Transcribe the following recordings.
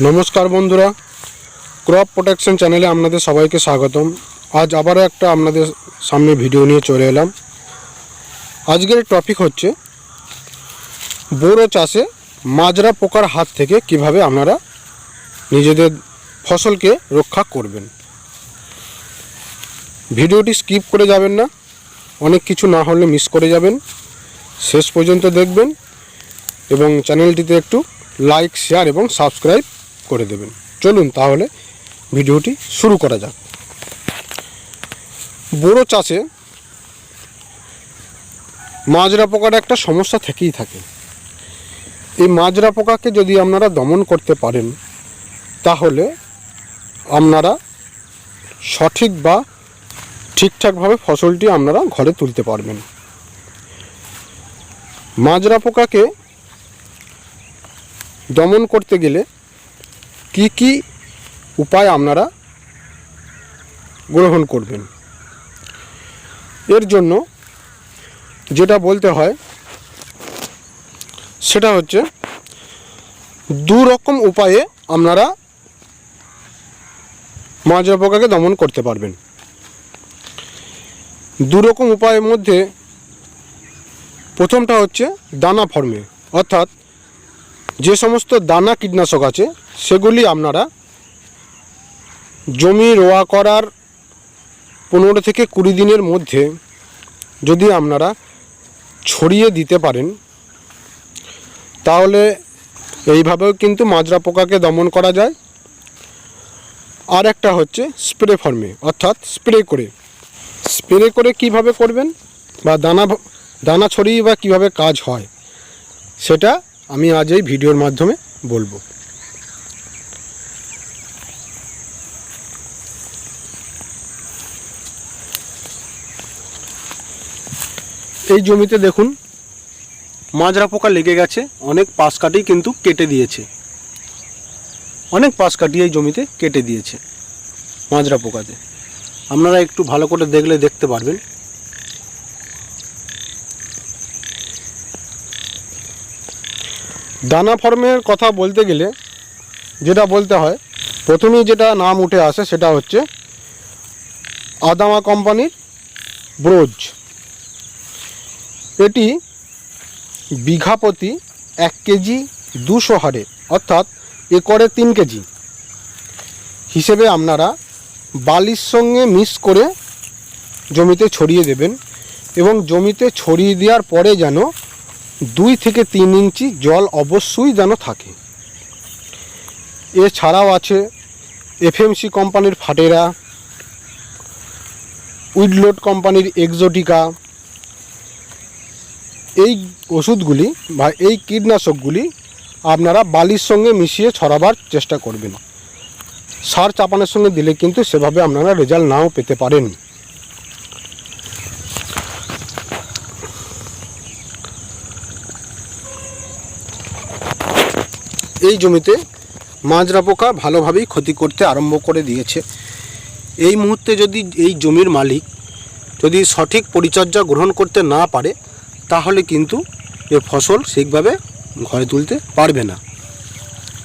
নমস্কার বন্ধুরা। Crop protection চ্যানেলে আপনাদের সবাইকে স্বাগতম। আজ আবারও একটা আপনাদের সামনে ভিডিও নিয়ে চলে এলাম। আজকের টপিক হচ্ছে বোরো চাষে মাজরা পোকার হাত থেকে কীভাবে আপনারা নিজেদের ফসলকে রক্ষা করবেন। ভিডিওটি স্কিপ করে যাবেন না। অনেক কিছু না হলে মিস করে যাবেন। শেষ পর্যন্ত দেখবেন এবং চ্যানেলটিতে একটু লাইক শেয়ার এবং সাবস্ক্রাইব করে দেবেন। চলুন তাহলে ভিডিওটি শুরু করা যাক। বোরো চাষে মাজরা পোকার একটা সমস্যা থেকেই থাকে। এই মাজরা পোকাকে যদি আপনারা দমন করতে পারেন, তাহলে আপনারা সঠিক বা ঠিকঠাকভাবে ফসলটি আপনারা ঘরে তুলতে পারবেন। মাজরা পোকাকে দমন করতে গেলে কি কি উপায় আপনারা গ্রহণ করবেন? এর জন্য যেটা বলতে হয়, সেটা হচ্ছে দু রকম উপায়ে আপনারা মাজরা পোকাকে দমন করতে পারবেন। দু রকম উপায়ের মধ্যে প্রথমটা হচ্ছে দানা ফর্মে, অর্থাৎ যে সমস্ত দানা কীটনাশক আছে, সেগুলি আপনারা জমি রোয়া করার পনেরো থেকে কুড়ি দিনের মধ্যে যদি আপনারা ছড়িয়ে দিতে পারেন, তাহলে এইভাবেও কিন্তু মাজরা পোকাকে দমন করা যায়। আর একটা হচ্ছে স্প্রে ফর্মে, অর্থাৎ স্প্রে করে। স্প্রে করে কীভাবে করবেন? বা দানা দানা ছড়িয়ে বা কীভাবে কাজ হয়? সেটা আমি আজ এই ভিডিওর মাধ্যমে বলব। এই জমিতে দেখুন, মাজরা পোকা লেগে গেছে, অনেক পাশ কাটি কিন্তু কেটে দিয়েছে। অনেক পাশ কাটি এই জমিতে কেটে দিয়েছে, মাজরা পোকাতে। আপনারা একটু ভালো করে দেখলে দেখতে পারবেন। দানা ফর্মের কথা বলতে গেলে যেটা বলতে হয়, প্রথমেই যেটা নাম উঠে আসে সেটা হচ্ছে আদামা কোম্পানির ব্রোজ এটি বিঘা প্রতি এক কেজি দুশো হারে অর্থাৎ একরে তিন কেজি। হিসেবে আপনারা বালির সঙ্গে মিক্স করে জমিতে ছড়িয়ে দেবেন এবং জমিতে ছড়িয়ে দেওয়ার পরে যেন দুই থেকে তিন ইঞ্চি জল অবশ্যই যেন থাকে। এছাড়াও আছে এফএমসি কোম্পানির ফাটেরা, উইডলোড কোম্পানির এক্সোটিকা। এই ওষুধগুলি বা এই কীটনাশকগুলি আপনারা বালির সঙ্গে মিশিয়ে ছড়াবার চেষ্টা করবেন। সার চাপানোর সঙ্গে দিলে কিন্তু সেভাবে আপনারা রেজাল্ট নাও পেতে পারেন। এই জমিতে মাজরা পোকা ভালোভাবেই ক্ষতি করতে আরম্ভ করে দিয়েছে। এই মুহূর্তে যদি এই জমির মালিক যদি সঠিক পরিচর্যা গ্রহণ করতে না পারে, তাহলে কিন্তু এ ফসল ঠিকভাবে ঘরে তুলতে পারবে না।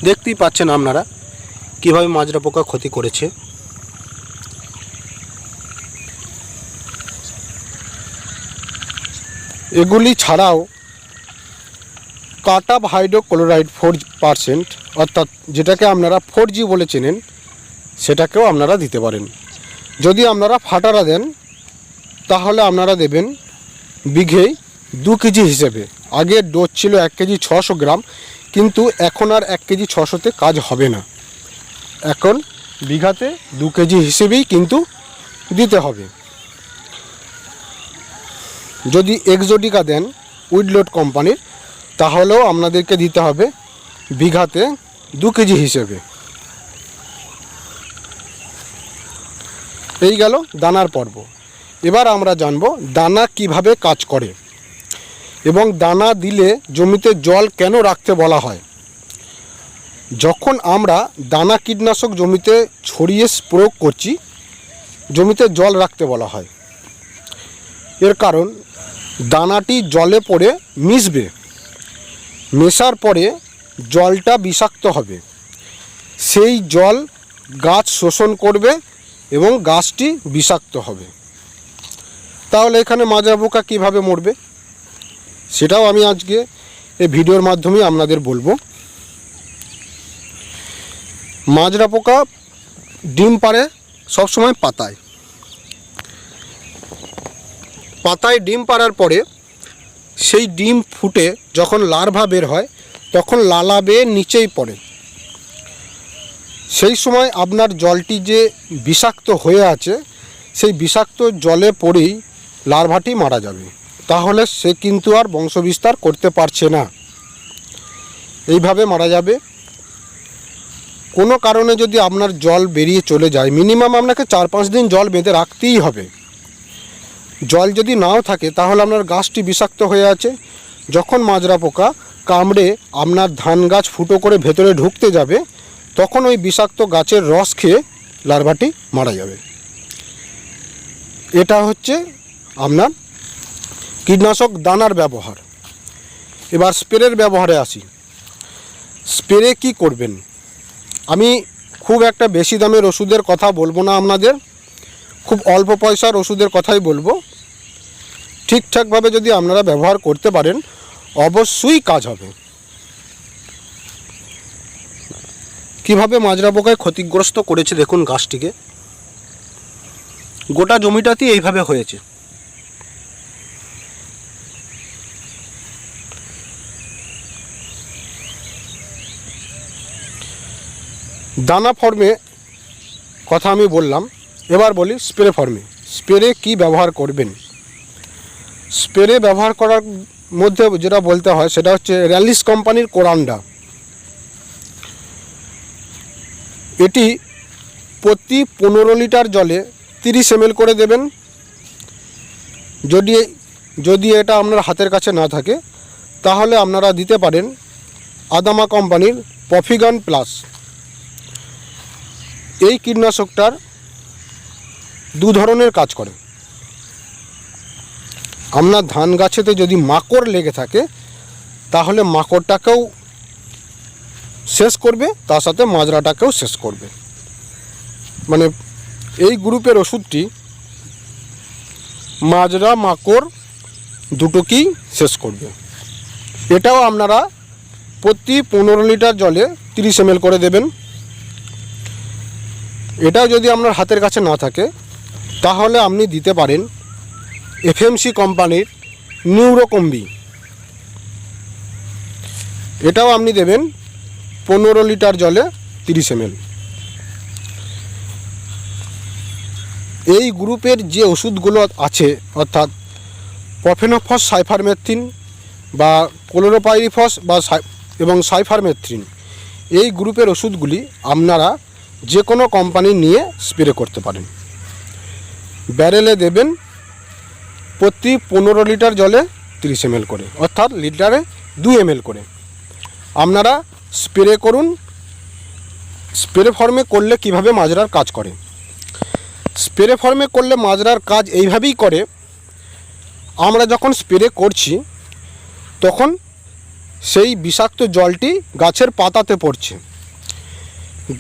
দেখতেই পাচ্ছেন আপনারা কীভাবে মাজরা পোকা ক্ষতি করেছে। এগুলি ছাড়াও কাটাপ হাইড্রোক্লোরাইড ফোর পারসেন্ট, অর্থাৎ যেটাকে আপনারা ফোর জি বলে চেনেন, সেটাকেও আপনারা দিতে পারেন। যদি আপনারা ফাটারা দেন, তাহলে আপনারা দেবেন বিঘেই দু কেজি হিসেবে। আগে ডোজ ছিল এক কেজি ছশো গ্রাম, কিন্তু এখন আর এক কেজি ছশোতে কাজ হবে না। এখন বিঘাতে দু কেজি হিসেবেই কিন্তু দিতে হবে। যদি এক্সোটিকা দেন, উইডলোড কোম্পানির তাহলেও আপনাদেরকে দিতে হবে বিঘাতে দু কেজি হিসেবে। এই গেল দানার পর্ব। এবার আমরা জানব দানা কীভাবে কাজ করে এবং দানা দিলে জমিতে জল কেন রাখতে বলা হয়। যখন আমরা দানা কীটনাশক জমিতে ছড়িয়ে প্রয়োগ করছি, জমিতে জল রাখতে বলা হয়। এর কারণ, দানাটি জলে পড়ে মিশবে। মেশার পরে জলটা বিষাক্ত হবে। সেই জল গাছ শোষণ করবে এবং গাছটি বিষাক্ত হবে। তাহলে এখানে মাজরা পোকা কীভাবে মরবে? সেটাও আমি আজকে এই ভিডিওর মাধ্যমে আপনাদের বলব। মাজরা পোকা ডিম পাড়ে সবসময় পাতায়। পাতায় ডিম পাড়ার পরে সেই ডিম ফুটে যখন লার্ভা বের হয়, তখন লালা বেয়ে নিচেই পড়ে। সেই সময় আপনার জলটি যে বিষাক্ত হয়ে আছে, সেই বিষাক্ত জলে পড়েই লার্ভাটি মারা যাবে। তাহলে সে কিন্তু আর বংশবিস্তার করতে পারছে না। এইভাবে মারা যাবে। কোনো কারণে যদি আপনার জল বেরিয়ে চলে যায়, মিনিমাম আপনাকে চার পাঁচ দিন জল বেঁধে রাখতেই হবে। জল যদি নাও থাকে, তাহলে আপনার গাছটি বিষাক্ত হয়ে আছে। যখন মাজরা পোকা কামড়ে আপনার ধান গাছ ফুটো করে ভেতরে ঢুকতে যাবে, তখন ওই বিষাক্ত গাছের রস খেয়ে লার্ভাটি মারা যাবে। এটা হচ্ছে আপনার কীটনাশক দানার ব্যবহার। এবার স্প্রের ব্যবহারে আসি। স্প্রে কি করবেন? আমি খুব একটা বেশি দামের ওষুধের কথা বলব না আপনাদের। খুব অল্প পয়সার ওষুধের কথাই বলব। ঠিকঠাকভাবে যদি আপনারা ব্যবহার করতে পারেন, অবশ্যই কাজ হবে। কীভাবে মাজরা পোকায় ক্ষতিগ্রস্ত করেছে দেখুন গাছটিকে। গোটা জমিটাতেই এইভাবে হয়েছে। দানা ফর্মে কথা আমি বললাম এবার বলি স্প্রে ফর্মে। স্প্রে কি ব্যবহার করবেন? স্প্রে ব্যবহার করার মধ্যে যেটা বলতে হয় সেটা হচ্ছে র্যালিস কোম্পানির কোরান্ডা। এটি প্রতি পনেরো লিটার জলে তিরিশ এম করে দেবেন। যদি যদি এটা আপনার হাতের কাছে না থাকে, তাহলে আপনারা দিতে পারেন আদামা কোম্পানির পফিগান প্লাস। এই কীটনাশকটার দু ধরনের কাজ করে। আপনার ধান গাছেতে যদি মাকড় লেগে থাকে, তাহলে মাকড়টাকেও শেষ করবে, তার সাথে মাজরাটাকেও শেষ করবে। মানে এই গ্রুপের ওষুধটি মাজরা, মাকড় দুটোকেই শেষ করবে। এটাও আপনারা প্রতি পনেরো লিটার জলে তিরিশ এম করে দেবেন। এটাও যদি আপনার হাতের কাছে না থাকে তাহলে আপনি দিতে পারেন এফএমসি কোম্পানির নিউরোকম্বি। এটাও আপনি দেবেন পনেরো লিটার জলে তিরিশ এম এই গ্রুপের যে ওষুধগুলো আছে, অর্থাৎ পফেনোফস সাইফারমেথ্রিন বা ক্লোরোপাইরিফস বা এবং সাইফারমেথ্রিন এই গ্রুপের ওষুধগুলি আপনারা যে কোনো কোম্পানি নিয়ে স্প্রে করতে পারেন। ব্যারেলে দেবেন প্রতি পনেরো লিটার জলে তিরিশ এম করে, অর্থাৎ লিটারে দুই এম করে। আপনারা স্প্রে করুন। স্প্রে ফর্মে করলে কীভাবে মাজরার কাজ করে? স্প্রে ফর্মে করলে মাজরার কাজ এইভাবেই করে, আমরা যখন স্প্রে করছি, তখন সেই বিষাক্ত জলটি গাছের পাতাতে পড়ছে।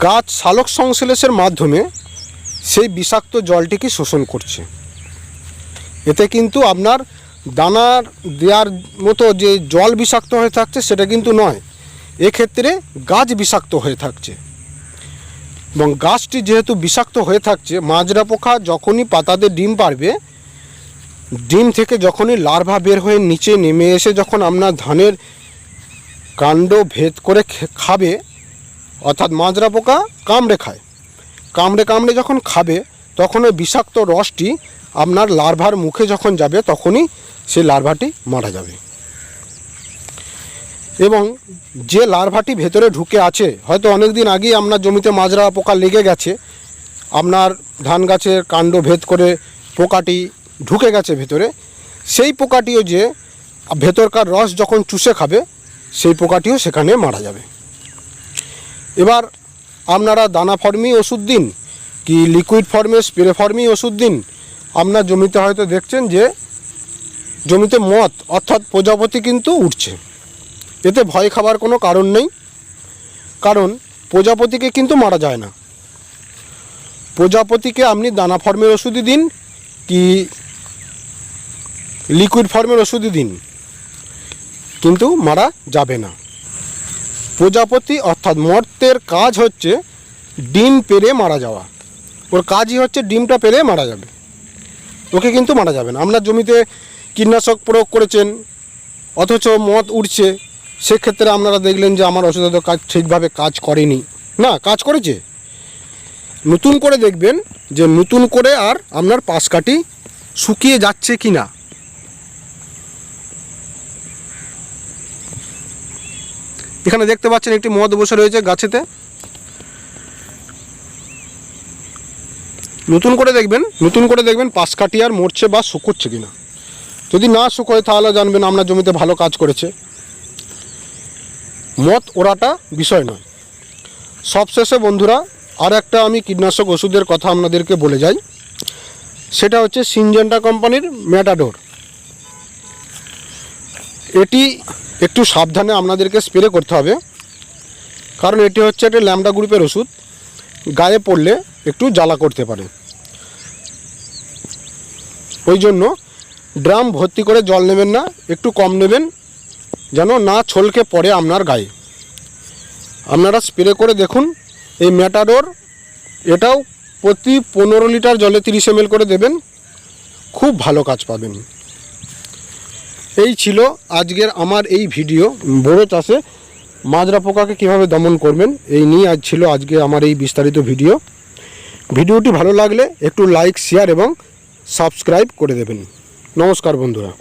গাছ সালোক সংশ্লেষের মাধ্যমে সেই বিষাক্ত জলটিকে শোষণ করছে। এতে কিন্তু আপনার দানার দেওয়ার মতো যে জল বিষাক্ত হয়ে থাকছে, সেটা কিন্তু নয়। এক্ষেত্রে গাছ বিষাক্ত হয়ে থাকছে। এবং গাছটি যেহেতু বিষাক্ত হয়ে থাকছে মাজরা পোকা যখনই পাতাতে ডিম পারবে ডিম থেকে যখনই লার্ভা বের হয়ে নিচে নেমে এসে যখন আপনার ধানের কাণ্ড ভেদ করে খাবে, অর্থাৎ মাজরা পোকা কামড়ে খায়। কামড়ে কামড়ে যখন খাবে, তখন ওই বিষাক্ত রসটি আপনার লার্ভার মুখে যখন যাবে, তখনই সেই লার্ভাটি মারা যাবে। এবং যে লার্ভাটি ভেতরে ঢুকে আছে, হয়তো অনেক দিন আগেই আপনার জমিতে মাজরা পোকা লেগে গেছে, আপনার ধান গাছের কাণ্ড ভেদ করে পোকাটি ঢুকে গেছে ভেতরে, সেই পোকাটিও যে ভেতরকার রস যখন চুষে খাবে, সেই পোকাটিও সেখানে মারা যাবে। এবার আপনারা দানা ফর্মেই ওষুধ দিন, কি লিকুইড ফর্মে স্প্রে ফর্মেই ওষুধ দিন। আপনার জমিতে হয়তো দেখছেন যে, জমিতে মত অর্থাৎ প্রজাপতি কিন্তু উঠছে। এতে ভয় খাবার কোনো কারণ নেই, কারণ প্রজাপতিকে কিন্তু মারা যায় না। প্রজাপতিকে আপনি দানা ফর্মের ওষুধই দিন, কি লিকুইড ফর্মের ওষুধই দিন। কিন্তু মারা যাবে না। প্রজাপতি অর্থাৎ মর্তের কাজ হচ্ছে ডিম পেরে মারা যাওয়া। ওর কাজই হচ্ছে ডিমটা পেরে মারা যাবে। ওকে কিন্তু মারা যাবে না। আপনার জমিতে কীটনাশক প্রয়োগ করেছেন, অথচ মদ উঠছে সেক্ষেত্রে আপনারা দেখলেন যে আমার ওষুধের কাজ ঠিকভাবে কাজ করেনি। না, কাজ করেছে। নতুন করে দেখবেন যে নতুন করে আর আপনার পাশ কাটি শুকিয়ে যাচ্ছে কি না এখানে দেখতে পাচ্ছেন একটি মদ বসে রয়েছে গাছেতে। নতুন করে দেখবেন, নতুন করে দেখবেন পাশ কাটি আর মরছে বা শুকোচ্ছে কিনা। যদি না শুকোয় তাহলে জানবেন আপনার জমিতে ভালো কাজ করেছে। মত ওরাটা বিষয় নয়। সবশেষে বন্ধুরা আর একটা আমি কীটনাশক ওষুধের কথা আপনাদেরকে বলে যাই। সেটা হচ্ছে সিনজেন্টা কোম্পানির ম্যাটাডোর। এটি একটু সাবধানে আপনাদেরকে স্প্রে করতে হবে। কারণ এটি হচ্ছে একটা ল্যামডা গ্রুপের ওষুধ। গায়ে পড়লে একটু জ্বালা করতে পারে। ওই জন্য ড্রাম ভর্তি করে জল নেবেন না, একটু কম নেবেন, যেন না ছলকে পড়ে আপনার গায়ে। আপনারা স্প্রে করে দেখুন, এই ম্যাটাডোর এটাও প্রতি পনেরো লিটার জলে তিরিশ এম করে দেবেন। খুব ভালো কাজ পাবেন। এই ছিল আজকের আমার এই ভিডিও। বড়ো চাষে মাজরা পোকাকে কীভাবে দমন করবেন, এই নিয়ে আজ ছিল আজকে আমার এই বিস্তারিত ভিডিও। ভিডিওটি ভালো লাগলে একটু লাইক, শেয়ার এবং সাবস্ক্রাইব করে দেবেন। নমস্কার বন্ধুরা।